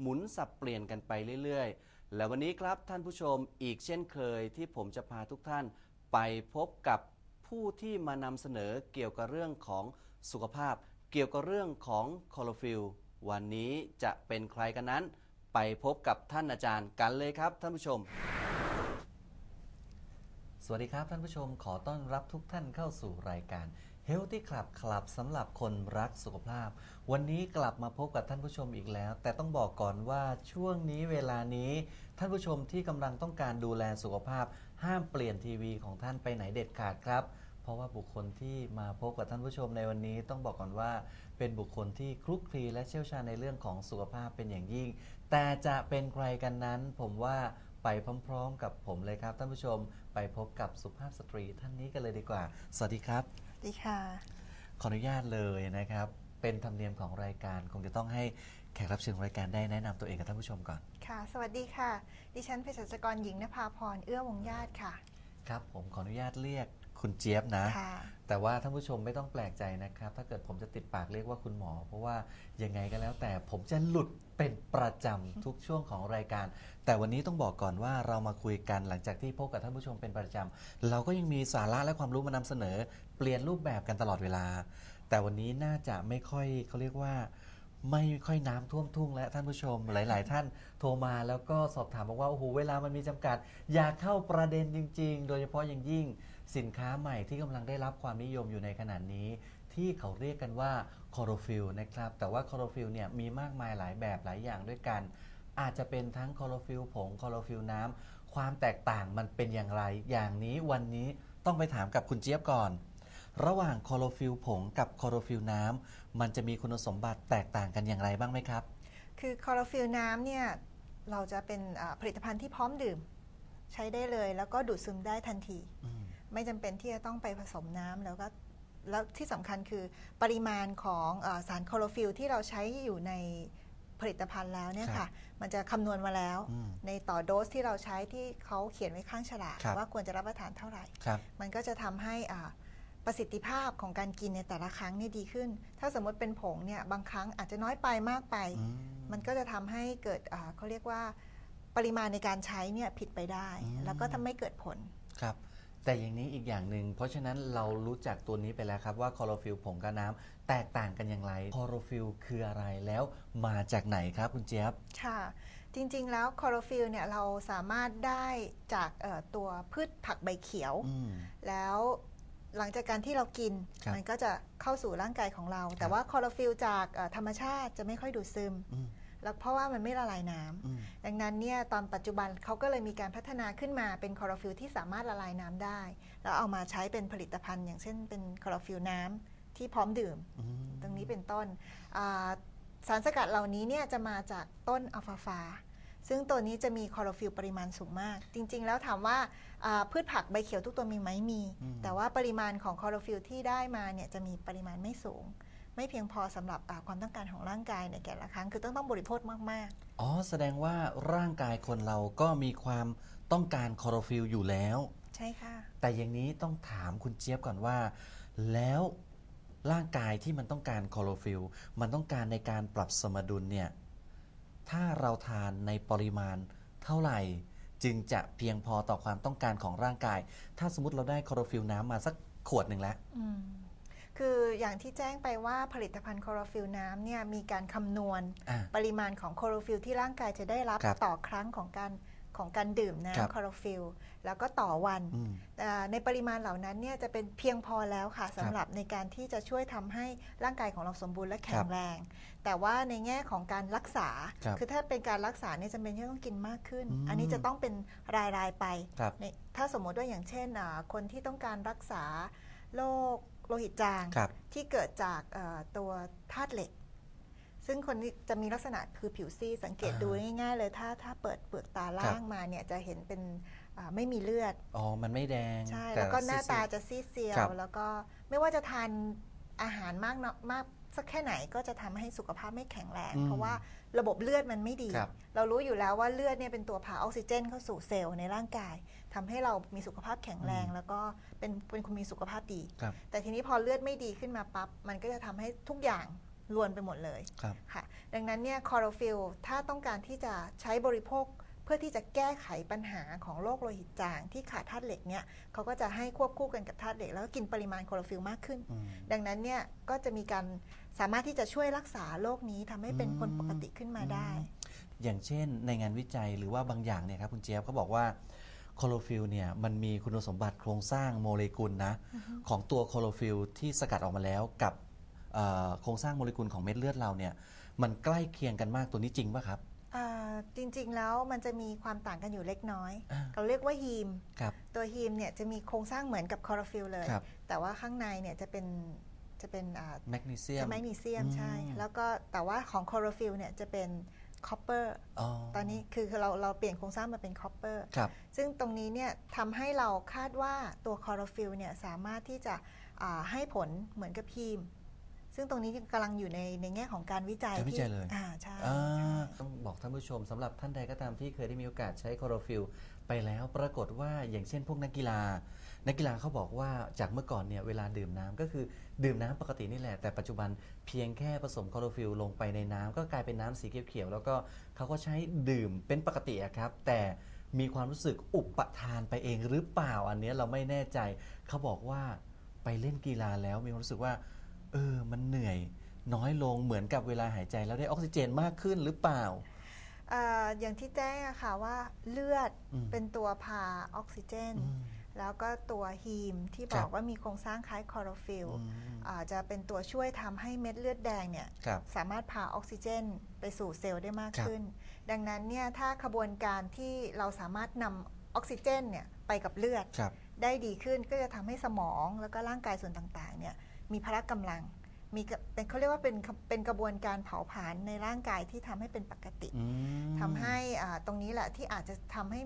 หมุนสับเปลี่ยนกันไปเรื่อยๆ และวันนี้ครับท่านผู้ชมอีกเช่นเคยที่ผมจะพาทุกท่านไปพบกับผู้ที่มานำเสนอเกี่ยวกับเรื่องของสุขภาพ เกี่ยวกับเรื่องของคลอโรฟิลวันนี้จะเป็นใครกันนั้น ไปพบกับท่านอาจารย์กันเลยครับท่านผู้ชม สวัสดีครับท่านผู้ชมขอต้อนรับทุกท่านเข้าสู่รายการ Healthy Club คลับสำหรับคนรักสุขภาพ วันนี้กลับมาพบกับท่านผู้ชมอีกแล้ว แต่ต้องบอกก่อนว่าช่วงนี้เวลานี้ ท่านผู้ชมที่กำลังต้องการดูแลสุขภาพ ห้ามเปลี่ยนทีวีของท่านไปไหนเด็ดขาดครับ เพราะว่าบุคคลที่มาพบกับท่านผู้ชมในวันนี้ ต้องบอกก่อนว่า เป็นบุคคลที่คลุกคลีและเชี่ยวชาญในเรื่องของสุขภาพเป็นอย่างยิ่ง แต่จะเป็นใครกันนั้น ผมว่าไปพร้อม ๆ กับผมเลยครับท่านผู้ชม ไปพบกับสุภาพสตรีท่านนี้กันเลยดีกว่า สวัสดีครับ ดีค่ะ ขออนุญาตเลยนะครับ เป็นธรรมเนียมของรายการ คงจะต้องให้แขกรับเชิญของรายการได้แนะนำตัวเองกับท่านผู้ชมก่อน ค่ะ สวัสดีค่ะ ดิฉันเภสัชกรหญิงนภาพร เอื้อวงญาติค่ะ ครับ ผมขออนุญาตเรียก คุณเจี๊ยบนะค่ะแต่ว่าท่านผู้ชมไม่ต้องแปลกใจนะครับ ถ้าเกิดผมจะติดปากเรียกว่าคุณหมอ เพราะว่ายังไงก็แล้วแต่ผมจะหลุดเป็นประจำทุกช่วงของรายการ แต่วันนี้ต้องบอกก่อนว่าเรามาคุยกันหลังจากที่พบกับท่านผู้ชมเป็นประจำเราก็ยังมีสาระและความรู้มานำเสนอ เปลี่ยนรูปแบบกันตลอดเวลา แต่วันนี้น่าจะไม่ค่อยเขาเรียกว่าไม่ค่อยน้ำท่วมทุ่งและท่านผู้ชมหลาย ๆ ท่านโทรมาแล้วก็สอบถามบอกว่าโอ้โหเวลามันมีจำกัด อยากเข้าประเด็นจริง ๆ โดยเฉพาะอย่างยิ่งสินค้าใหม่ที่กำลังได้รับความนิยมอยู่ในขณะนี้ ที่เขาเรียกกันว่าคอโรฟิลนะครับ แต่ว่าคอโรฟิลเนี่ยมีมากมายหลายแบบหลายอย่างด้วยกัน อาจจะเป็นทั้งคอโรฟิลผงคอโรฟิลน้ำความแตกต่างมันเป็นอย่างไร อย่างนี้วันนี้ต้องไปถามกับคุณเจี๊ยบก่อน ระหว่างคลอโรฟิลผงกับคลอโรฟิลน้ำมันจะมีคุณสมบัติแตกต่างกันอย่างไรบ้างไหมครับ คือคลอโรฟิลน้ำเนี่ยเราจะเป็นอ่าผลิตภัณฑ์ที่พร้อมดื่ม ใช้ได้เลยแล้วก็ดูดซึมได้ทันที อืม ไม่จำเป็นที่จะต้องไปผสมน้ำแล้วก็แล้วที่สำคัญคือปริมาณของอาสารคลอโรฟิลที่เราใช้อยู่ในผลิตภัณฑ์แล้วเนี่ยครัค่ะบมันจะคำนวณมาแล้วอืมในต่อโดสที่เราใช้ที่เขาเขียนไว้ข้างฉลากครับว่าควรจะรับประทานเท่าไหร่ครับมันก็จะทำให้อ่าประสิทธิภาพของการกินในแต่ละครั้งเนี่ยดีขึ้น ถ้าสมมติเป็นผงเนี่ยบางครั้งอาจจะน้อยไปมากไปอืมมันก็จะทำให้เกิดอ่าเขาเรียกว่าปริมาณในการใช้เนี่ยผิดไปได้อืมแล้วก็ทำให้เกิดผล ครับ แต่อย่างนี้อีกอย่างหนึ่งเพราะฉะนั้นเรารู้จักตัวนี้ไปแล้วครับว่าคลอโรฟิลผงกับน้ำแตกต่างกันอย่างไรคลอโรฟิลคืออะไรแล้วมาจากไหนครับคุณเจี๊ยบ ค่ะ จริงๆแล้วคลอโรฟิลเนี่ยเราสามารถได้จากเอ่อตัวพืชผักใบเขียว อืม แล้วหลังจากการที่เรากิน ครับมันก็จะเข้าสู่ร่างกายของเรา แต่ว่าคลอโรฟิลจากเอ่อธรรมชาติจะไม่ค่อยดูดซึม อืม แล้วเพราะว่ามันไม่ละลายน้ำอืมดังนั้นเนี่ยตอนปัจจุบันเขาก็เลยมีการพัฒนาขึ้นมาเป็นคลอโรฟิลที่สามารถละลายน้ำได้ แล้วเอามาใช้เป็นผลิตภัณฑ์ อย่างเช่นเป็นคลอโรฟิลน้ำที่พร้อมดื่มอืมตรงนี้เป็นต้นอ่าสารสกัดเหล่านี้เนี่ยจะมาจากต้นอัลฟาฟา ซึ่งตัวนี้จะมีคลอโรฟิลปริมาณสูงมาก จริง ๆ แล้วถามว่าอ่าพืชผักใบเขียวทุกตัวมีไหมมีอืมแต่ว่าปริมาณของคลอโรฟิลที่ได้มาเนี่ยจะมีปริมาณไม่สูง ไม่เพียงพอสำหรับอ่าความต้องการของร่างกายในแต่ละครั้ง คือต้องต้องบริโภคมากอ๋อ แสดงว่าร่างกายคนเราก็มีความต้องการคลอโรฟิลอยู่แล้วๆใช่ค่ะ แต่อย่างนี้ต้องถามคุณเจี๊ยบก่อนว่า แล้วร่างกายที่มันต้องการคลอโรฟิลมันต้องการในการปรับสมดุลเนี่ย ถ้าเราทานในปริมาณเท่าไหร่ จึงจะเพียงพอต่อความต้องการของร่างกาย ถ้าสมมติเราได้คลอโรฟิลน้ำมาสักขวดหนึ่งแล้วอืม คืออย่างที่แจ้งไปว่าผลิตภัณฑ์คลอโรฟิลน้ำเนี่ยมีการคำนวณอ่า ปริมาณของคลอโรฟิลที่ร่างกายจะได้รับครับต่อครั้งของการของการดื่มครับ น้ำคลอโรฟิลแล้วก็ต่อวันอืมอ่าในปริมาณเหล่านั้นเนี่ยจะเป็นเพียงพอแล้วค่ะสำหรับในการที่จะช่วยทำให้ร่างกายของเราสมบูรณ์และแข็งแรง แต่ว่าในแง่ของการรักษาครับอถ้าเป็นการรักษาเนี่ยจำเป็นที่ต้องกินมากขึ้น อืม อันนี้จะต้องเป็นรายรายๆไป ครับ ในถ้าสมมติว่าอย่างเช่นอ่าคนที่ต้องการรักษาโรค โลหิตจางครับที่เกิดจากเอ่อตัวธาตุเหล็ก ซึ่งคนนี้จะมีลักษณะคือผิวซีดสังเกตอ่าดูง่ายๆเลยถ้าถ้าเปิดเปลือกตาล่างมาเนี่ยจะเห็นเป็นอ่าไม่มีเลือด อ๋อ มันไม่แดง ใช่ต่แล้วก็หน้าซีดๆตาจะซีดเซียครัวบแล้วก็ไม่ว่าจะทานอาหารมากเนอะมาก สักแค่ไหนก็จะทำให้สุขภาพไม่แข็งแรงอืมเพราะว่าระบบเลือดมันไม่ดีครับเรารู้อยู่แล้วว่าเลือดเนี่ยเป็นตัวพาออกซิเจนเข้าสู่เซลล์ในร่างกายทำให้เรามีสุขภาพแข็งแรงอืมแล้วก็เป็นเป็นคนมีสุขภาพดีครับแต่ทีนี้พอเลือดไม่ดีขึ้นมาปั๊บมันก็จะทำให้ทุกอย่างรวนไปหมดเลยครับค่ะดังนั้นเนี่ยคลอโรฟิลถ้าต้องการที่จะใช้บริโภคเพื่อที่จะแก้ไขปัญหาของโรคโลหิตจางที่ขาดธาตุเหล็กเนี่ยเขาก็จะให้ควบคู่กันกับธาตุเหล็ก แล้วก็กินปริมาณคลอโรฟิลมากขึ้นอืมดังนั้นเนี่ยก็จะมีการ สามารถที่จะช่วยรักษาโรคนี้ทำให้เป็นคนอืมปกติขึ้นมาได้ อย่างเช่นในงานวิจัยหรือว่าบางอย่างเนี่ยครับคุณเจี๊ยบเขาบอกว่าโคโลฟิลเนี่ยมันมีคุณสมบัติโครงสร้างโมเลกุลนะของตัวโคโลฟิลที่สกัดออกมาแล้วกับเอ่อโครงสร้างโมเลกุลของเม็ดเลือดเราเนี่ยมันใกล้เคียงกันมากตัวนี้จริงป่ะครับ อ่าจริงๆแล้วมันจะมีความต่างกันอยู่เล็กน้อย อ่า เราเรียกว่าฮีม ครับ ตัวฮีมเนี่ยจะมีโครงสร้างเหมือนกับคลอโรฟิลเลย ครับแต่ว่าข้างในเนี่ยจะเป็น จะเป็นอ่าแมกนีเซียมจะแมกนีเซียมอืมใช่ แล้วก็แต่ว่าของคลอโรฟิลเนี่ยจะเป็นคอปเปอร์อ๋อตอนนี้คือคือเราเราเปลี่ยนโครงสร้างมาเป็นคอปเปอร์ครับซึ่งตรงนี้เนี่ยทำให้เราคาดว่าตัวคลอโรฟิลเนี่ยสามารถที่จะอ่าให้ผลเหมือนกับพีม ซึ่งตรงนี้กำลังอยู่ในในแง่ของการวิจัยการวิจัยเลยอ่าใช่อ่าใช่ต้องบอกท่านผู้ชมสำหรับท่านใดก็ตามที่เคยได้มีโอกาสใช้คลอโรฟิลไปแล้วปรากฏว่าอย่างเช่นพวกนักกีฬา นักกีฬาเขาบอกว่าจากเมื่อก่อนเนี่ยเวลาดื่มน้ำก็คือดื่มน้ำปกตินี่แหละ แต่ปัจจุบันเพียงแค่ผสมคลอโรฟิลลงไปในน้ำก็กลายเป็นน้ำสีเขียวๆแล้วก็เขาก็ใช้ดื่มเป็นปกติอะครับ แต่มีความรู้สึกอุปทานไปเองหรือเปล่าอันเนี้ยเราไม่แน่ใจ เขาบอกว่าไปเล่นกีฬาแล้วมีความรู้สึกว่า เออมันเหนื่อยน้อยลงเหมือนกับเวลาหายใจแล้วได้ออกซิเจนมากขึ้นหรือเปล่าอ่าอย่างที่แจ้งอะค่ะว่าเลือดอืมเป็นตัวพาออกซิเจน อืม แล้วก็ตัวฮีมที่ครับอบกว่ามีโครงสร้างคล้ายคลอโรฟิลอืมอาจจะเป็นตัวช่วยทำให้เม็ดเลือดแดงเนี่ยครับสามารถพาออกซิเจนไปสู่เซลล์ได้มากครับขึ้น ดังนั้นเนี่ยถ้าขบวนการที่เราสามารถนำออกซิเจนเนี่ยไปกับเลือดครับได้ดีขึ้นก็จะทำให้สมองแล้วก็ร่างกายส่วนต่างๆเนี่ยมีพละกำลังมีกะเป็นเขาเรียกว่าเป็นเป็นกระบวนการเผาผลาญในร่างกายที่ทำให้เป็นปกติอืมทำให้อ่าตรงนี้แหละที่อาจจะทำให้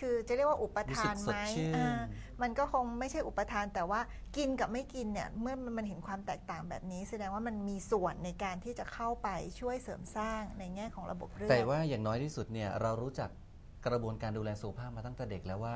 คือจะเรียกว่าอุปทานรู้สึกไหมสดชื่นอ่ามันก็คงไม่ใช่อุปทานแต่ว่ากินกับไม่กินเนี่ยเมื่อมันเห็นความแตกต่างแบบนี้ แสดงว่ามันมีส่วนในการที่จะเข้าไปช่วยเสริมสร้างในแง่ของระบบเลือดแต่ว่าอย่างน้อยที่สุดเนี่ยเรารู้จักกระบวนการดูแลสุขภาพมาตั้งแต่เด็กแล้วว่า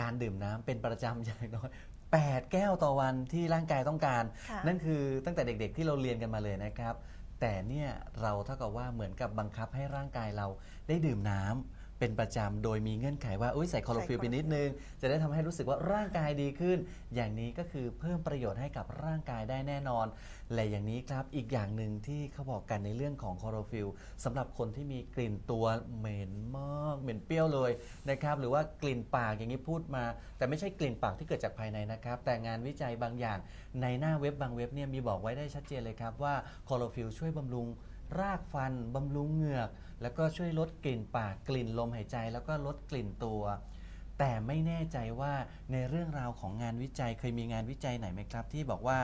การดื่มน้ำเป็นประจำอย่างน้อย8 แก้วต่อวันที่ร่างกายต้องการค่ะนั่นคือตั้งแต่เด็กๆที่เราเรียนกันมาเลยนะครับ แต่เนี่ยเราเท่ากับว่าเหมือนกับบังคับให้ร่างกายเราได้ดื่มน้ำ เป็นประจำโดยมีเงื่อนไขว่าเอ้ยใส่คลอโรฟิลไปนิดนึง จะได้ทำให้รู้สึกว่าร่างกายดีขึ้น อย่างนี้ก็คือเพิ่มประโยชน์ให้กับร่างกายได้แน่นอน และอย่างนี้ครับอีกอย่างหนึ่งที่เขาบอกกันในเรื่องของคลอโรฟิลสำหรับคนที่มีกลิ่นตัวเหม็นมากเหม็นเปรี้ยวเลยนะครับหรือว่ากลิ่นปากอย่างนี้พูดมา แต่ไม่ใช่กลิ่นปากที่เกิดจากภายในนะครับ แต่งานวิจัยบางอย่างในหน้าเว็บบางเว็บเนี่ยมีบอกไว้ได้ชัดเจนเลยครับว่าคลอโรฟิลช่วยบำรุง รากฟันบำรุงเหงือก แล้วก็ช่วยลดกลิ่นปากกลิ่นลมหายใจ แล้วก็ลดกลิ่นตัว แต่ไม่แน่ใจว่าในเรื่องราวของงานวิจัยเคยมีงานวิจัยไหนไหมครับ ที่บอกว่า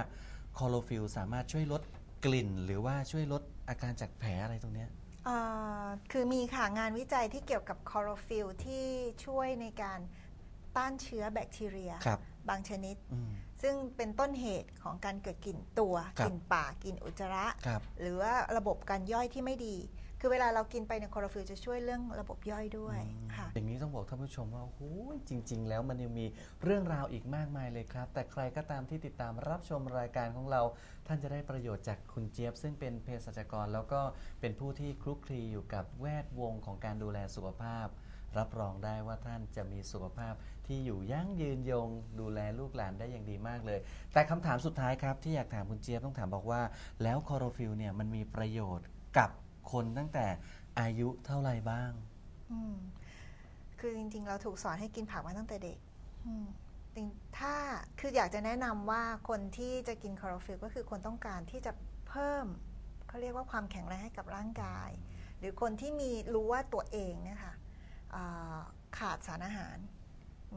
คลอโรฟิลสามารถช่วยลดกลิ่น หรือว่าช่วยลดอาการจากแผลอะไรตรงเนี้ย อ่าคือมีค่ะงานวิจัยที่เกี่ยวกับคลอโรฟิลที่ช่วยในการต้านเชื้อแบคทีเรียครับบางชนิด อืม ซึ่งเป็นต้นเหตุของการเกิดกลิ่นตัวครับ กลิ่นปากกลิ่นอุจจาระ ครับ หรือว่าระบบการย่อยที่ไม่ดี คือเวลาเรากินไปในยคลอโรฟิลจะช่วยเรื่องระบบย่อยด้วยอืมค่ะ อย่างนี้ต้องบอกท่านผู้ชมว่าโอ้โหจริง ๆ แล้วมันยังมีเรื่องราวอีกมากมายเลยครับ แต่ใครก็ตามที่ติดตามรับชมรายการของเรา ท่านจะได้ประโยชน์จากคุณเจี๊ยบ ซึ่งเป็นเภสัชกร แล้วก็เป็นผู้ที่คลุกคลีอยู่กับแวดวงของการดูแลสุขภาพ รับรองได้ว่าท่านจะมีสุขภาพ ที่อยู่ยั่งยืนยง ดูแลลูกหลานได้อย่างดีมากเลย แต่คำถามสุดท้ายครับ ที่อยากถามคุณเจี๊ยบต้องถามบอกว่า แล้วคลอโรฟิลเนี่ยมันมีประโยชน์กับคนตั้งแต่อายุเท่าไหร่บ้าง อืมคือจริง ๆ เราถูกสอนให้กินผักมาตั้งแต่เด็กอืมจริงถ้าคืออยากจะแนะนำว่าคนที่จะกินคลอโรฟิลก็คือคนต้องการที่จะเพิ่มเขาเรียกว่าความแข็งแรงให้กับร่างกาย หรือคนที่มีรู้ว่าตัวเองเนี่ยค่ะอ่าขาดสารอาหาร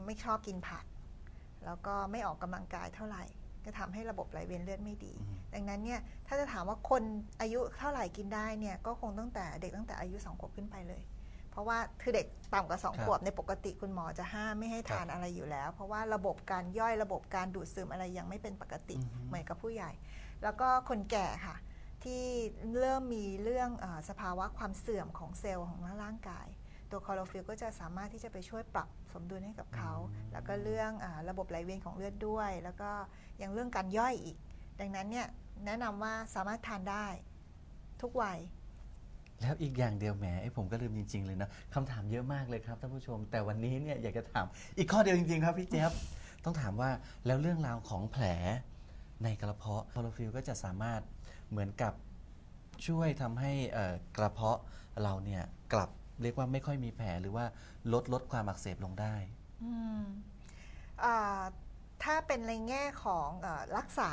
ไม่ชอบกินผัก แล้วก็ไม่ออกกำลังกายเท่าไหร่ ก็ทำให้ระบบไหลเวียนเลือดไม่ดีอืมดังนั้นเนี่ยถ้าจะถามว่าคนอายุเท่าไหร่กินได้เนี่ยก็คงตั้งแต่เด็กตั้งแต่อายุ2ขวบขึ้นไปเลย เพราะว่าคือเด็กต่ำกว่าครับ2ขวบในปกติคุณหมอจะห้ามไม่ให้ทานครับอะไรอยู่แล้ว เพราะว่าระบบการย่อยระบบการดูดซึมอะไรยังไม่เป็นปกติอือฮึเหมือนกับผู้ใหญ่ แล้วก็คนแก่ค่ะที่เริ่มมีเรื่องเออสภาวะความเสื่อมของเซลล์ของร่างกาย ตัวคลอโรฟิลก็จะสามารถที่จะไปช่วยปรับสมดุลให้กับเขา แล้วก็เรื่องอาระบบไหลเวียนของเลือดด้วย แล้วก็ยังเรื่องการย่อยอีก ดังนั้นเนี่ยแนะนำว่าสามารถทานได้ทุกวัย แล้วอีกอย่างเดียวแหมไอ้ผมก็ลืมจริง ๆ เลยนะคำถามเยอะมากเลยครับท่านผู้ชม แต่วันนี้เนี่ยอยากจะถามอีกข้อเดียวจริง ๆ ครับพี่เจี๊ยบต้องถามว่าแล้วเรื่องราวของแผลในกระเพาะคลอโรฟิลก็จะสามารถเหมือนกับช่วยทำให้เอ่อกระเพาะเราเนี่ยกลับ เรียกว่าไม่ค่อยมีแผลหรือว่าลดลดความอักเสบลงได้ อืมอ่าถ้าเป็นในแง่ของเออรักษา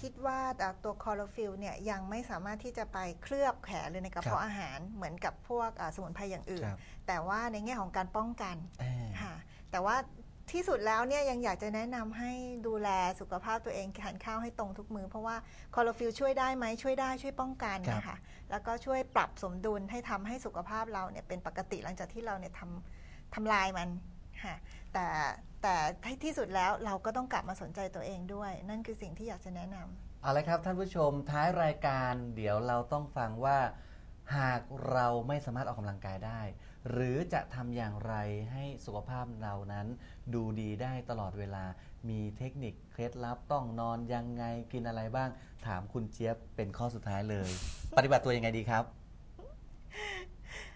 คิดว่าอ่าตัวคลอโรฟิลเนี่ยยังไม่สามารถที่จะไปเคลือบแผลหรือในกระเพาะครับอาหารเหมือนกับพวกอ่าสมุนไพรอย่างอื่น ครับแต่ว่าในแง่ของการป้องกันเอ่อ ค่ะแต่ว่า ที่สุดแล้วเนี่ยยังอยากจะแนะนำให้ดูแลสุขภาพตัวเองทานข้าวให้ตรงทุกมือเพราะว่าคลอโรฟิลช่วยได้ไหมช่วยได้ช่วยป้องกันนะคะแล้วก็ช่วยปรับสมดุลให้ทำให้สุขภาพเราเนี่ยเป็นปกติหลังจากที่เราเนี่ยทำทำลายมันค่ะแต่แต่ที่สุดแล้วเราก็ต้องกลับมาสนใจตัวเองด้วย นั่นคือสิ่งที่อยากจะแนะนำเอาละครับท่านผู้ชมท้ายรายการเดี๋ยวเราต้องฟังว่า หากเราไม่สามารถออกกำลังกายได้ หรือจะทำอย่างไรให้สุขภาพเรานั้น ดูดีได้ตลอดเวลา มีเทคนิคเคล็ดลับต้องนอนยังไงกินอะไรบ้าง ถามคุณเจี๊ยบเป็นข้อสุดท้ายเลย ปฏิบัติตัวยังไงดีครับ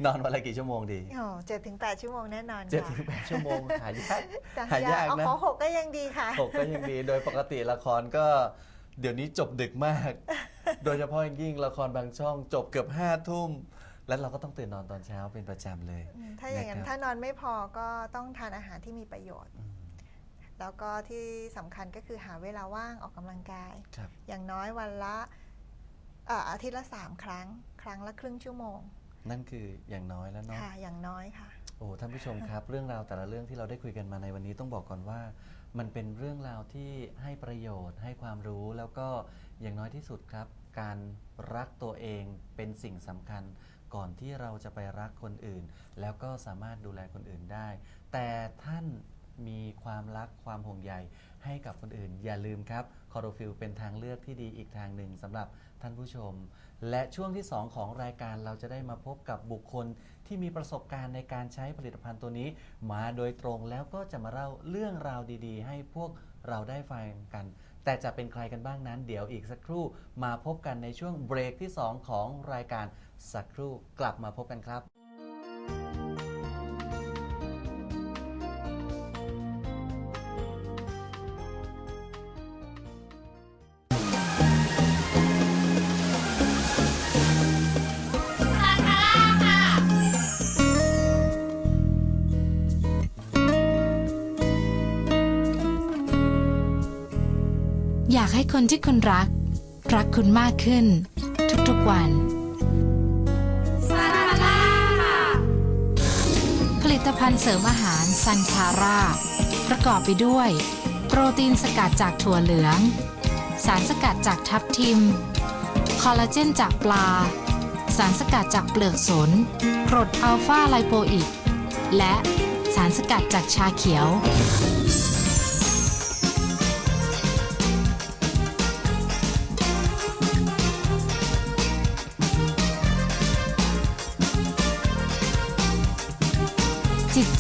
นอนวันละกี่ชั่วโมงดีโอ้เจ็ดถึงแปดชั่วโมงแน่นอนเจ็ดค่ะถึงแปดชั่วโมงหายากแต่หายากเอานะขอหกก็ยังดีค่ะ หกก็ยังดี โดยปกติละครก็ เดี๋ยวนี้จบดึกมาก โดยเฉพาะอย่างยิ่งละครบางช่องจบเกือบห้าทุ่ม แล้วเราก็ต้องตื่นนอนตอนเช้าเป็นประจำเลย อืมถ้าอย่างนั้นนะครับ ถ้านอนไม่พอก็ต้องทานอาหารที่มีประโยชน์ อืมแล้วก็ที่สำคัญก็คือหาเวลาว่างออกกำลังกาย ครับ อย่างน้อยวันละเอ่ออาทิตย์ละสามครั้ง ครั้งละครึ่งชั่วโมงนั่นคืออย่างน้อยแล้วเนาะ ค่ะอย่างน้อยค่ะ โอ้ท่านผู้ชมครับ เรื่องราวแต่ละเรื่องที่เราได้คุยกันมาในวันนี้ต้องบอกก่อนว่า มันเป็นเรื่องราวที่ให้ประโยชน์ ให้ความรู้แล้วก็อย่างน้อยที่สุดครับ การรักตัวเองเป็นสิ่งสำคัญ ก่อนที่เราจะไปรักคนอื่น แล้วก็สามารถดูแลคนอื่นได้ แต่ท่านมีความรักความห่วงใยให้กับคนอื่น อย่าลืมครับ คอโรฟิลเป็นทางเลือกที่ดีอีกทางหนึ่งสำหรับท่านผู้ชม และช่วงที่ 2 ของรายการเราจะได้มาพบกับบุคคลที่มีประสบการณ์ในการใช้ผลิตภัณฑ์ตัวนี้ มาโดยตรงแล้วก็จะมาเล่าเรื่องราวดีๆ ให้พวกเราได้ฟังกัน แต่จะเป็นใครกันบ้างนั้น เดี๋ยวอีกสักครู่มาพบกันในช่วงเบรกที่ 2 ของรายการสักครู่กลับมาพบกันครับ ให้คนที่คุณรัก รักคุณมากขึ้น ทุกๆวันผลิตภัณฑ์เสริมอาหารซันคาร่าประกอบไปด้วย โปรตีนสกัดจากถั่วเหลือง สารสกัดจากทับทิม คอลลาเจนจากปลา สารสกัดจากเปลือกสนกรดอัลฟาไลโปอิก และสารสกัดจากชาเขียว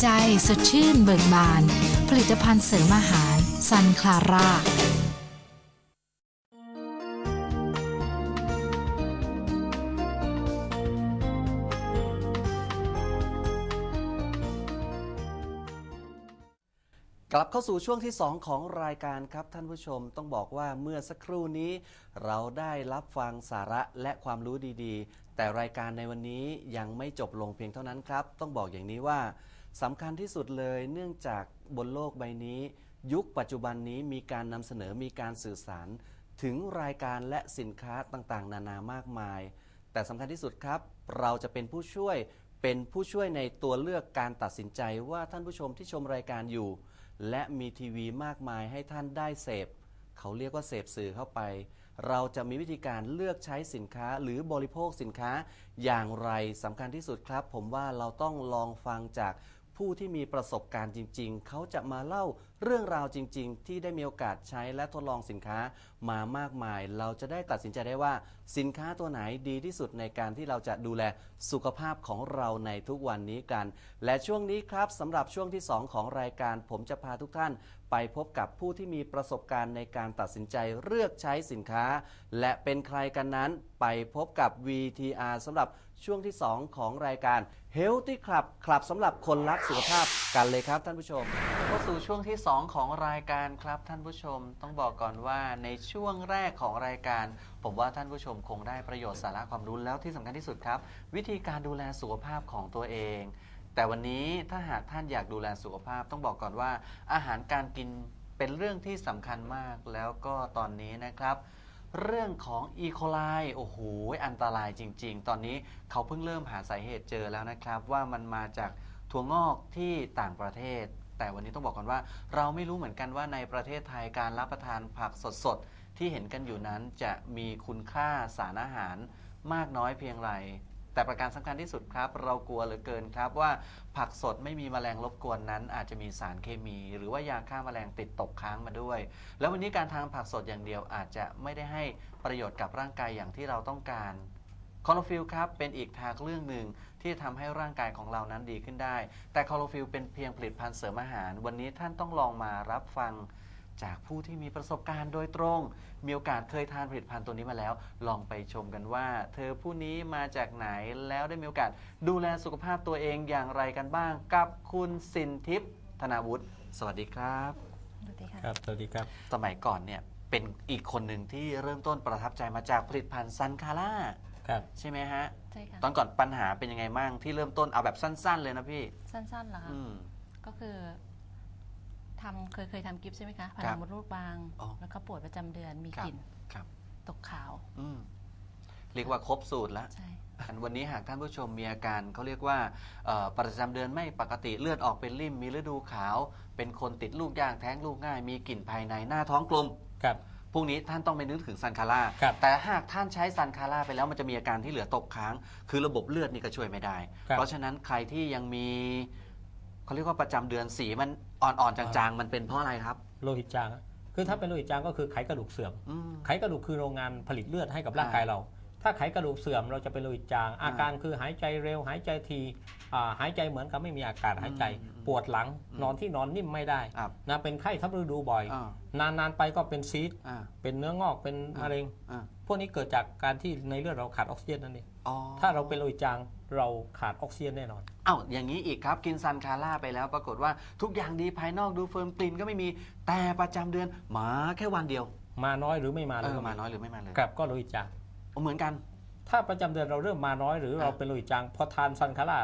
ใจสดชื่นเบิกบาน ผลิตภัณฑ์เสริมอาหารซันคลาร่ากลับเข้าสู่ช่วงที่ 2 ของรายการครับท่านผู้ชมต้องบอกว่าเมื่อสักครู่นี้ เราได้รับฟังสาระและความรู้ดีๆ แต่รายการในวันนี้ยังไม่จบลงเพียงเท่านั้นครับ ต้องบอกอย่างนี้ว่า สำคัญที่สุดเลยเนื่องจากบนโลกใบนี้ ยุคปัจจุบันนี้มีการนำเสนอมีการสื่อสาร ถึงรายการและสินค้าต่างๆ นานามากมาย แต่สำคัญที่สุดครับ เราจะเป็นผู้ช่วยเป็นผู้ช่วยในตัวเลือกการตัดสินใจว่าท่านผู้ชมที่ชมรายการอยู่ และมีทีวีมากมายให้ท่านได้เสพ เขาเรียกว่าเสพสื่อเข้าไป เราจะมีวิธีการเลือกใช้สินค้าหรือบริโภคสินค้าอย่างไรสำคัญที่สุดครับ ผมว่าเราต้องลองฟังจาก ผู้ที่มีประสบการณ์จริง ๆ เขาจะมาเล่าเรื่องราวจริง ๆ ที่ได้มีโอกาสใช้และทดลองสินค้ามามากมาย เราจะได้ตัดสินใจได้ว่าสินค้าตัวไหนดีที่สุดในการที่เราจะดูแลสุขภาพของเราในทุกวันนี้กัน และช่วงนี้ครับสำหรับช่วงที่ 2 ของรายการผมจะพาทุกท่านไปพบกับผู้ที่มีประสบการณ์ในการตัดสินใจเลือกใช้สินค้า และเป็นใครกันนั้นไปพบกับ VTR สำหรับ ช่วงที่ 2 ของรายการ Healthy Club คลับสำหรับคนรักสุขภาพกันเลยครับท่านผู้ชม เข้าสู่ช่วงที่ 2 ของรายการครับท่านผู้ชม ต้องบอกก่อนว่าในช่วงแรกของรายการ ผมว่าท่านผู้ชมคงได้ประโยชน์สาระความรู้แล้วที่สำคัญที่สุดครับ วิธีการดูแลสุขภาพของตัวเอง แต่วันนี้ถ้าหากท่านอยากดูแลสุขภาพ ต้องบอกก่อนว่า อาหารการกินเป็นเรื่องที่สำคัญมาก แล้วก็ตอนนี้นะครับ เรื่องของอีโคไลโอ้โหอันตรายจริง ๆ ตอนนี้เขาเพิ่งเริ่มหาสาเหตุเจอแล้วนะครับ ว่ามันมาจากถั่วงอกที่ต่างประเทศ แต่วันนี้ต้องบอกก่อนว่า เราไม่รู้เหมือนกันว่าในประเทศไทยการรับประทานผักสดๆที่เห็นกันอยู่นั้นจะมีคุณค่าสารอาหารมากน้อยเพียงไร แต่ประการสำคัญที่สุดครับ เรากลัวเหลือเกินครับว่าผักสดไม่มีแมลงรบกวนนั้น อาจจะมีสารเคมี หรือว่ายาฆ่าแมลงติดตกค้างมาด้วย แล้ววันนี้การทานผักสดอย่างเดียวอาจจะไม่ได้ให้ประโยชน์กับร่างกายอย่างที่เราต้องการคอโรฟิลครับเป็นอีกทางเรื่องหนึ่งที่ทำให้ร่างกายของเรานั้นดีขึ้นได้ แต่คอโรฟิลเป็นเพียงผลิตภัณฑ์เสริมอาหาร วันนี้ท่านต้องลองมารับฟัง จากผู้ที่มีประสบการณ์โดยตรง มีโอกาสเคยทานผลิตภัณฑ์ตัวนี้มาแล้ว ลองไปชมกันว่า เธอผู้นี้มาจากไหนแล้วได้มีโอกาส ดูแลสุขภาพตัวเองอย่างไรกันบ้าง กับคุณสินทิพย์ธนาวุฒิสวัสดีครับ สวัสดีค่ะ ครับสวัสดีครับ สมัยก่อนเนี่ยเป็นอีกคนหนึ่งที่เริ่มต้นประทับใจมาจากผลิตภัณฑ์ซันคาร่าครับ ใช่ไหมฮะ ใช่ค่ะ ตอนก่อนปัญหาเป็นยังไงบ้างที่เริ่มต้นเอาแบบสั้น ๆ เลยนะพี่ สั้นๆเหรอคะ อืม ก็คือ ทำเคยเคยทำกิฟต์ใช่ไหมคะผครันับงมดลูกบาง อ๋อ แล้วก็ปวดประจำเดือนมีครับกลิ่นครับ ตกขาวอืมเรียกว่าครบสูตรแล้ว ใช่อันวันนี้หากท่านผู้ชมมีอาการเขาเรียกว่าเอ่อประจำเดือนไม่ปกติเลือดออกเป็นริ่มมีฤดูขาว เป็นคนติดลูกยากแท้งลูกง่าย มีกลิ่นภายในหน้าท้องกลมครับพวกนี้ท่านต้องไปนึกถึงซันคาร่าครับแต่หากท่านใช้ซันคาร่าไปแล้วมันจะมีอาการที่เหลือตกค้าง คือระบบเลือดนี่ก็ช่วยไม่ได้ ครับ เพราะฉะนั้นใครที่ยังมีเขาเรียกว่าประจำเดือนสีมัน อ่อนๆจางๆ มันเป็นเพราะอะไรครับ โลหิตจาง คือถ้าเป็นโลหิตจางก็คือไขกระดูกเสื่อม อืม ไขกระดูกคือโรงงานผลิตเลือดให้กับร่างอ่ากายเรา ถ้าไขกระดูกเสื่อมเราจะเป็นโลหิตจาง อาการคือหายใจเร็ว หายใจทีอ่าหายใจเหมือนกับไม่มีอากาศหายใจ อืมปวดหลัง อืม นอนที่นอนนิ่มไม่ได้ครับนะเป็นไข้ทับฤดูบ่อย อ่านานๆไปก็เป็นซีดอ่า เป็นเนื้องอกเป็นอ่าม มะเร็ง อ่าพวกนี้เกิดจากการที่ในเลือดเราขาดออกซิเจนนั่นเอง อ๋อถ้าเราเป็นโลหิตจาง เราขาดออกซิเจนแน่นอน เอ้าอย่างนี้อีกครับกินซันคาร่าไปแล้ว ปรากฏว่าทุกอย่างดีภายนอกดูเฟิร์มกลิ่นก็ไม่มีแต่ประจำเดือนหมาแค่วันเดียวมาน้อยหรือไม่มาเอเลยอก็มาน้อยหรือไม่มาเลยครับก็โลหิตจางอ๋อเหมือนกัน ถ้าประจำเดือนเราเริ่มมาน้อยหรือเราอะ เป็นโลหิตจางพอทานซันคาร่า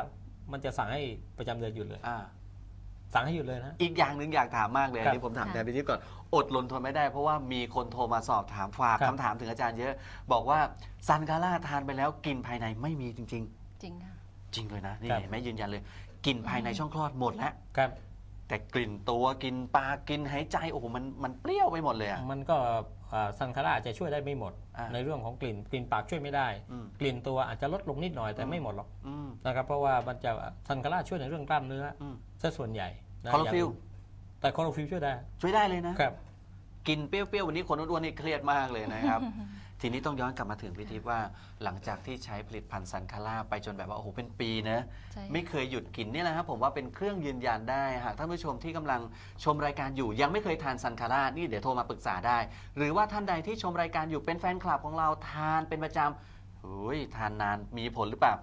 มันจะสั่งให้ประจำเดือนหยุดเลย อ่า สั่งให้หยุดเลยนะ อีกอย่างหนึ่งอยากถามมากเลยครัอันบนี้ผมถามค่ะแทนพี่ทิพย์ก่อนอดรนทนไม่ได้เพราะว่ามีคนโทรมาสอบถามฝากครับคำถามถึงอาจารย์เยอะ บอกว่าซันคาร่าทานไปแล้วกลินภายในไม่มีจริง จริงค่ะๆจริงเลยนะนี่เห็นไหม่ยืนยันเลยกลินภายในช่องคลอดหมดแล้วครับ แต่กลิ่นตัวกลินปากกลินหายใจโอ้โหมันมันเปรี้ยวไปหมดเลยอะมันก็อ่าซันคาร่าอาจจะช่วยได้ไม่หมด อ่าในเรื่องของกลิ่นกลิ่นปากช่วยไม่ได้ อืม กลิ่นตัวอาจจะลดลงนิดหน่อยแต่อืมไม่หมดหรอกอืม นะครับเพราะว่ามันจะซันคาร่าช่วยในเรื่องกล้ามเนื้ออืมซะส่วนใหญ่นะคลอโรฟิลย่างแต่คลอโรฟิลช่วยได้ช่วยได้เลยนะ ครับ กินเปรี้ยวๆวันนี้คนอ้วนๆนี่เครียดมากเลยนะครับ ทีนี้ต้องย้อนกลับมาถึงพี่ทิพย์ว่า หลังจากที่ใช้ผลิตภัณฑ์ซันคาร่าไปจนแบบว่าโอ้โหเป็นปีนะใช่ ไม่เคยหยุดกินนี่แหละครับผมว่าเป็นเครื่องยืนยันได้หากท่านผู้ชมที่กำลังชมรายการอยู่ ยังไม่เคยทานซันคาร่านี่เดี๋ยวโทรมาปรึกษาได้ หรือว่าท่านใดที่ชมรายการอยู่เป็นแฟนคลับของเราทานเป็นประจำเฮ้ยทานนานมีผลหรือเปล่า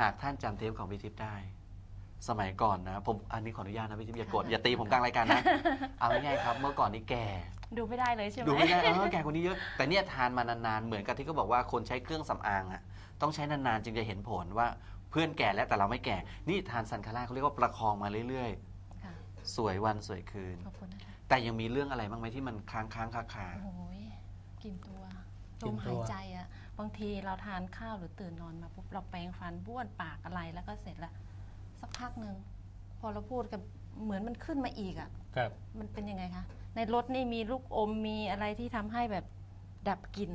หากท่านจำเทปของพี่ทิพย์ได้ สมัยก่อนนะผมอันนี้ขออนุญาตนะพี่ทิพย์อย่าโกรธอย่าตีผมกลางรายการนะ เอาง่ายๆครับเมื่อก่อนนี้แก่ ดูไม่ได้เลยใช่ไหมดูไม่ได้เออแก่กว่านี้เยอะ แต่เนี่ยทานมานานๆเหมือนกับที่เขาบอกว่าคนใช้เครื่องสำอางอะต้องใช้นานๆจึงจะเห็นผลว่าเพื่อนแก่แล้วแต่เราไม่แก่นี่ทานซันคาร่าเขาเรียกว่าประคองมาเรื่อยค่ะๆสวยวันสวยคืนขอบคุณนะคะแต่ยังมีเรื่องอะไรบ้างไหมที่มันค้างค้างคาคาโอ้โหยกลินตัวกลิ่ลนมตัวหายใจอะบางทีเราทานข้าวหรือตื่นนอนมาปุ๊บเราแปรงฟันบ้วนปากอะไรแล้วก็เสร็จละ สักพักหนึ่งพอเราพูดกันเหมือนมันขึ้นมาอีกอะครับ มันเป็นยังไงคะ ในรถนี่มีลูกอมมีอะไรที่ทำให้แบบดับกลิ่น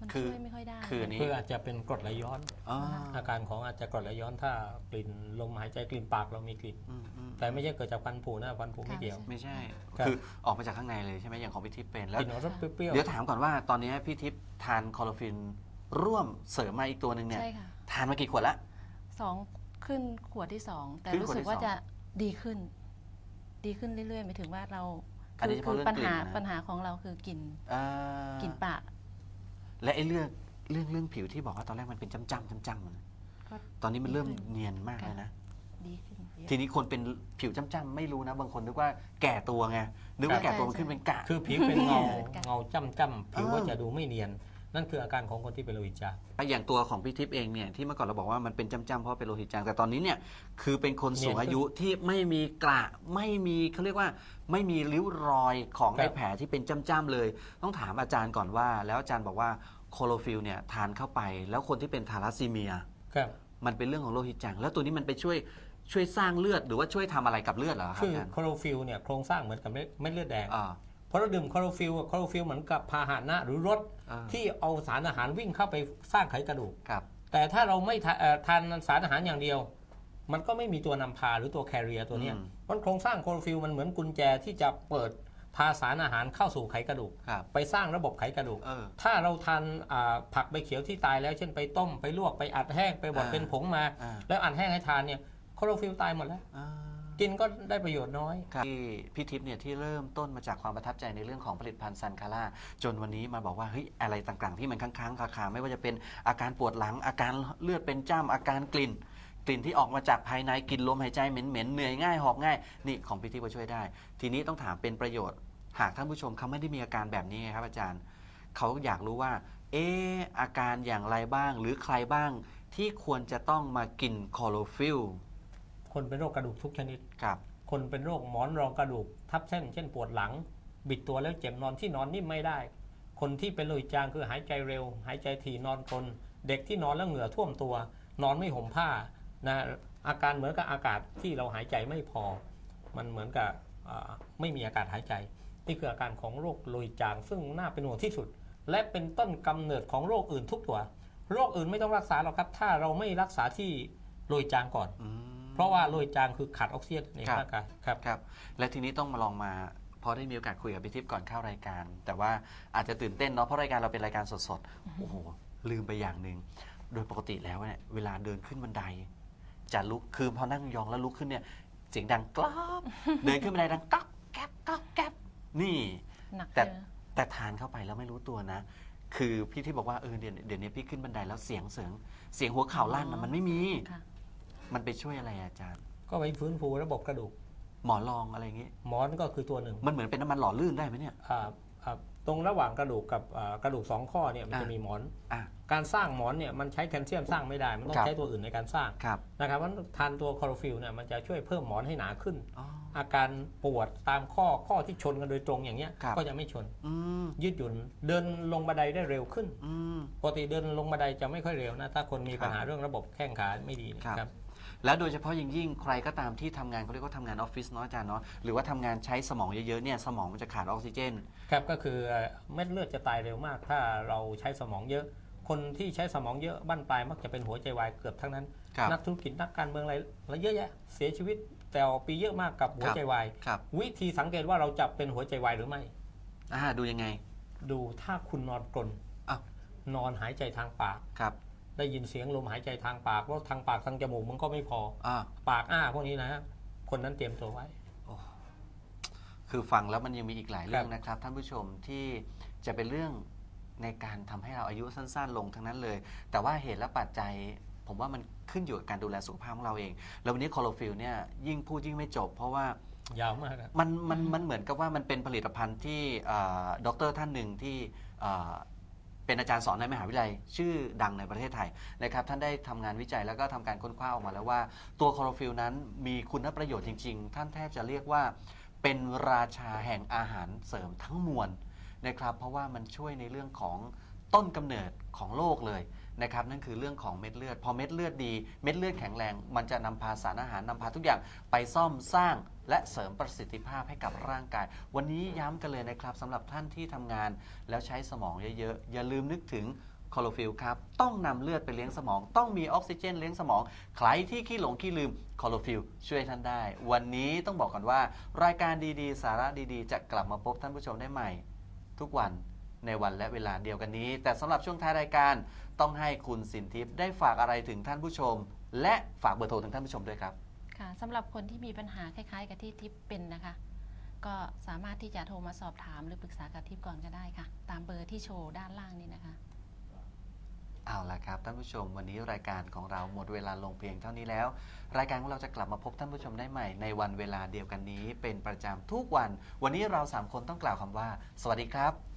มันคือ ช่วยไม่ค่อยได้คืออันนี้คืออาจจะเป็นกรดไหลย้อน อ๋ออาการของอาจจะกรดไหลย้อนถ้ากลิ่นลมหายใจกลิ่นปากเรามีกลิ่น อืมอืมแต่ไม่ใช่เกิดจากฟันผุนะฟันผุไม่เกี่ยว ไม่ใช่ ครับ คือออกมาจากข้างในเลยใช่ไหมอย่างของพี่ทิพย์เป็นกแล้ว ลิ่นรสเปรี้ยวเดี๋ยวถามก่อนว่าตอนนี้พี่ทิพย์ทานคลอโรฟินร่วมเสริมมาอีกตัวหนึ่งเนี่ย ใช่ค่ะทานมากี่ขวดละสอง ขึ้นขวดที่สองแต่ขึ้นรู้ขวดสึกที่ว่าสองจะดีขึ้น ดีขึ้นเรื่อยๆหมายถึงว่าเราอันนี้คืเฉพาะเรื่องปัญหากลิ่นนะ ปัญหาของเราคือกลิ่นอ่ากลิ่นปาก และไอ้เรื่องเรื่องเรื่องผิวที่บอกว่าตอนแรกมันเป็นจ้ำจ้ำจ้ำจ้ำๆมันก็ตอนนี้มันเริ่มดีขึ้นเนียนมากค่ะแล้วนะ ดีขึ้นเยอะ ทีนี้คนเป็นผิวจ้ำจ้ำๆไม่รู้นะ บางคนนึกว่าแก่ตัวไงนึกว่าใช่แก่ตัวมันใช่ขึ้นเป็นกะๆคือผิวเป็นเงาค่ะเงาจ้ำจ้ำๆผิวก็เออจะดูไม่เนียน นั่นคืออาการของคนที่เป็นโลหิตจางอย่างตัวของพี่ทิพย์เองเนี่ยที่เมื่อก่อนเราบอกว่ามันเป็นจ้ำๆเพราะเป็นโลหิตจางแต่ตอนนี้เนี่ยคือเป็นคนสูงเนียนขึ้นอายุที่ไม่มีกระไม่มีเขาเรียกว่าไม่มีริ้วรอยของครับไอ้แผลที่เป็นจ้ำๆเลย ต้องถามอาจารย์ก่อนว่า แล้วอาจารย์บอกว่าโคโลฟิลเนี่ยทานเข้าไป แล้วคนที่เป็นทาลัสซีเมียครับมันเป็นเรื่องของโลหิตจางแล้วตัวนี้มันไปช่วยช่วยสร้างเลือดหรือว่าช่วยทำอะไรกับเลือดเหรอครับคืออาจารย์คลอโรฟิลเนี่ยโครงสร้างเหมือนกับเม็ดเม็ดเลือดแดง อ่าพอเราดื่มคลอโรฟิลคลอโรฟิลเหมือนกับพาหนะหรือรถอ่าที่เอาสารอาหารวิ่งเข้าไปสร้างไขกระดูกครับแต่ถ้าเราไม่ทาเอ่อทานสารอาหารอย่างเดียว มันก็ไม่มีตัวนำพาหรือตัวแคริเอร์ตัวเนี้ยอืมมันโครงสร้างคลอโรฟิลมันเหมือนกุญแจที่จะเปิดพาสารอาหารเข้าสู่ไขกระดูกครับไปสร้างระบบไขกระดูกเออถ้าเราทานอ่าผักใบเขียวที่ตายแล้ว เช่นไปต้มไปลวกไปอัดแห้งไปบดอ่าเป็นผงมาอ่าแล้วอัดแห้งให้ทานเนี่ยคลอโรฟิลตายหมดแล้วอ่า กินก็ได้ประโยชน์น้อย ที่พี่ทิพย์เนี่ยที่เริ่มต้นมาจากความประทับใจในเรื่องของผลิตภัณฑ์ซันคาร่าจนวันนี้มาบอกว่าเฮ้ยอะไรต่างๆ ที่มันค้างๆคาๆไม่ว่าจะเป็นอาการปวดหลังอาการเลือดเป็นจ้ำอาการกลิ่น กลิ่นที่ออกมาจากภายในกลิ่นลมหายใจเหม็นๆเหนื่อยง่ายหอบง่ายนี่ของพี่ทิพย์ก็ช่วยได้ ทีนี้ต้องถามเป็นประโยชน์ หากท่านผู้ชมเขาไม่ได้มีอาการแบบนี้ครับอาจารย์เขาอยากรู้ว่า เอออาการอย่างไรบ้าง หรือใครบ้างที่ควรจะต้องมากินคอโลฟิล คนเป็นโรคกระดูกทุกชนิดกับ คนเป็นโรคหมอนรองกระดูก ทับเส้น เช่นปวดหลัง บิดตัวแล้วเจ็บนอนที่นอนนิ่มไม่ได้ คนที่เป็นโลหิตจางคือหายใจเร็ว หายใจถี่นอนกรนเด็กที่นอนแล้วเหงื่อท่วมตัว นอนไม่ห่มผ้านะอาการเหมือนกับอากาศที่เราหายใจไม่พอ มันเหมือนกับอ่าไม่มีอากาศหายใจ นี่คืออาการของโรคโลหิตจาง ซึ่งน่าเป็นห่วงที่สุด และเป็นต้นกำเนิดของโรคอื่นทุกตัว โรคอื่นไม่ต้องรักษาหรอกครับ ถ้าเราไม่รักษาที่โลหิตจางก่อนอืม เพราะว่าโลหิตจางคือขาดออกซิเจนในครับร่างกายครับครับ และทีนี้ต้องมาลองมาพอได้มีโอกาสคุยกับพี่ทิพย์ก่อนเข้ารายการ แต่ว่าอาจจะตื่นเต้นเนาะเพราะรายการเราเป็นรายการสดๆโอ้โหลืมไปอย่างหนึ่งโดยปกติแล้วเนี่ยเวลาเดินขึ้นบันได จะลุกคือพอนั่งยองแล้วลุกขึ้นเนี่ยเสียงดังกรอบเดินขึ้นบันไดดังก๊อกแก๊บก๊อกแก๊บนี่หนักแต่เลยนะแต่ทานเข้าไปแล้วไม่รู้ตัวนะ คือพี่ที่บอกว่าเออเดี๋ยวเดี๋ยวนี้พี่ขึ้นบันไดแล้วเสียงเสียงเสียงหัวเข่าลั่นนะมันไม่มีค่ะ มันไปช่วยอะไรอาจารย์ ก็ไปฟื้นฟูระบบกระดูก หมอลองอะไรอย่างงี้ หมอนก็คือตัวหนึ่งมันเหมือนเป็นน้ำมันหล่อลื่นได้ไหมเนี่ย อ่าอ่าตรงระหว่างกระดูกกับอ่ากระดูกสองข้อเนี่ยมันจะอะ มีหมอน อะ การสร้างหมอนเนี่ยมันใช้แคลเซียมสร้างไม่ได้ มันต้อครังบ ใช้ตัวอื่นในการสร้างครับนะครับว่าทานตัวคลอโรฟิลเนี่ยมันจะช่วยเพิ่มหมอนให้หนาขึ้น อ๋อ อาการปวดตามข้อข้อที่ชนกันโดยตรงอย่างเงี้ยครับ ก็จะไม่ชน อืมยืดหยุ่นเดินลงบันไดได้เร็วขึ้นอืม ปกติเดินลงบันไดจะไม่ค่อยเร็วนะถ้าคนมีครับปัญหาเรื่องระบบแข้งขาไม่ดีเนยครับครับ แล้วโดยเฉพาะยิ่งยิ่งใครก็ตามที่ทำงานเขาเรียกว่าทำงานออฟฟิศเนาะอาจารย์เนาะหรือว่าทำงานใช้สมองเยอะๆเนี่ยสมองมันจะขาดออกซิเจน ครับก็คือเม็ดเลือดจะตายเร็วมาก ถ้าเราใช้สมองเยอะ คนที่ใช้สมองเยอะบั้นปลายมักจะเป็นหัวใจวายเกือบทั้งนั้น ครับนักธุรกิจนักการเมืองอะไรอะไรเยอะแยะเสียชีวิตแต่อปีเยอะมากกับหัวใจวายครับวิธีสังเกตว่าเราจะเป็นหัวใจวายหรือไม่ อ่าดูยังไงดูถ้าคุณนอนกรนอ้าวนอนหายใจทางปาก ครับ ได้ยินเสียงลมหายใจทางปากแล้วทางปากทางจมูกมันก็ไม่พออ่า ปากอ้าพวกนี้นะฮะคนนั้นเตรียมตัวไว้คือฟังแล้วมันยังมีอีกหลายเรื่องครับนะครับ ท่านผู้ชมที่จะเป็นเรื่องในการทำให้เราอายุสั้นๆ ลงทั้งนั้นเลย แต่ว่าเหตุและปัจจัย ผมว่ามันขึ้นอยู่กับการดูแลสุขภาพของเราเอง แล้ววันนี้คอโลฟิลเนี่ยยิ่งพูดยิ่งไม่จบ เพราะว่ายาวมากครับมันมันมันเหมือนกับว่ามันเป็นผลิตภัณฑ์ที่ด็อกเตอร์ท่านหนึ่งที่เอ่อ เป็นอาจารย์สอนในมหาวิทยาลัยชื่อดังในประเทศไทยนะครับท่านได้ทำงานวิจัยแล้วก็ทำการค้นคว้าออกมาแล้วว่า ตัวคลอโรฟิลนั้นมีคุณประโยชน์จริง ๆ ท่านแทบจะเรียกว่า เป็นราชาแห่งอาหารเสริมทั้งมวลนะครับเพราะว่ามันช่วยในเรื่องของต้นกำเนิดของโลกเลยนะครับนั่นคือเรื่องของเม็ดเลือด พอเม็ดเลือดดี เม็ดเลือดแข็งแรง มันจะนำพาสารอาหารนำพาทุกอย่างไปซ่อมสร้าง และเสริมประสิทธิภาพให้กับร่างกาย วันนี้ย้ำกันเลยนะครับสำหรับท่านที่ทำงาน แล้วใช้สมองเยอะๆ อย่าลืมนึกถึงคลอโรฟิลครับ ต้องนำเลือดไปเลี้ยงสมอง ต้องมีออกซิเจนเลี้ยงสมอง ใครที่ขี้หลงขี้ลืมคลอโรฟิลช่วยท่านได้ วันนี้ต้องบอกก่อนว่า รายการดีๆ สาระดีๆ จะกลับมาพบท่านผู้ชมได้ใหม่ ทุกวันในวันและเวลาเดียวกันนี้ แต่สำหรับช่วงท้ายรายการต้องให้คุณสินทิพย์ได้ฝากอะไรถึงท่านผู้ชม และฝากเบอร์โทรถึงท่านผู้ชมด้วยครับ ค่ะสำหรับคนที่มีปัญหาคล้าย ๆ กับที่ทิพย์เป็นนะคะ ก็สามารถที่จะโทรมาสอบถามหรือปรึกษากับทิพย์ก่อนก็ได้ค่ะ ตามเบอร์ที่โชว์ด้านล่างนี้นะคะ เอาละครับท่านผู้ชมวันนี้รายการของเราหมดเวลาลงเพียงเท่านี้แล้ว รายการของเราจะกลับมาพบท่านผู้ชมได้ใหม่ในวันเวลาเดียวกันนี้ เป็นประจำทุกวัน วันนี้เราสามคนต้องกล่าวคำว่า สวัสดีครับ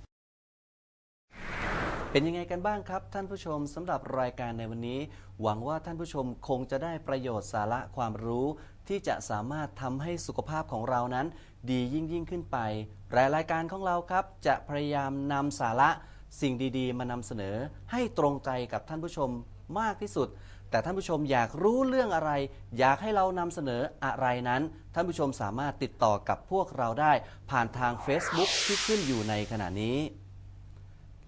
เป็นยังไงกันบ้างครับ ท่านผู้ชมสำหรับรายการในวันนี้ หวังว่าท่านผู้ชมคงจะได้ประโยชน์สาระความรู้ ที่จะสามารถทำให้สุขภาพของเรานั้น ดียิ่งยิ่งขึ้นไปรายรายการของเราครับ จะพยายามนำสาระสิ่งดีๆ มานำเสนอ ให้ตรงใจกับท่านผู้ชมมากที่สุด แต่ท่านผู้ชมอยากรู้เรื่องอะไร อยากให้เรานำเสนออะไรนั้น ท่านผู้ชมสามารถติดต่อกับพวกเราได้ ผ่านทาง Facebook ที่ขึ้นอยู่ในขณะนี้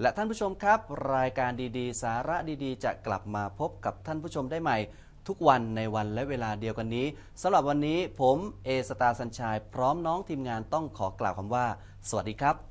และท่านผู้ชมครับ รายการดีๆ สาระดีๆ จะกลับมาพบกับท่านผู้ชมได้ใหม่ ทุกวันในวันและเวลาเดียวกันนี้สำหรับวันนี้ผมเอสตาสัญชัยพร้อมน้องทีมงานต้องขอกล่าวคำว่า สวัสดีครับ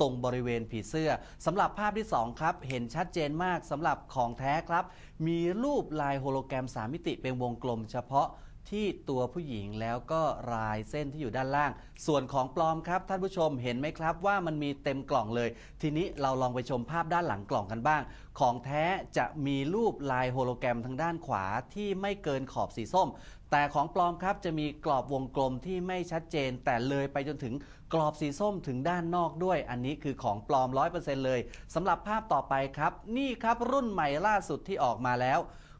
ตรงบริเวณผีเสื้อสำหรับภาพที่ 2 ครับ เห็นชัดเจนมากสำหรับของแท้ครับ มีรูปลายโฮโลแกรม 3 มิติเป็นวงกลมเฉพาะที่ตัวผู้หญิงแล้วก็ลายเส้นที่อยู่ด้านล่าง ส่วนของปลอมครับท่านผู้ชมเห็นไหมครับว่ามันมีเต็มกล่องเลย ทีนี้เราลองไปชมภาพด้านหลังกล่องกันบ้าง ของแท้จะมีรูปลายโฮโลแกรมทางด้านขวาที่ไม่เกินขอบสีส้ม แต่ของปลอมครับจะมีกรอบวงกลมที่ไม่ชัดเจน แต่เลยไปจนถึงกรอบสีส้มถึงด้านนอกด้วย อันนี้คือของปลอม 100%เลยสำหรับภาพต่อไปครับ นี่ครับรุ่นใหม่ล่าสุดที่ออกมาแล้ว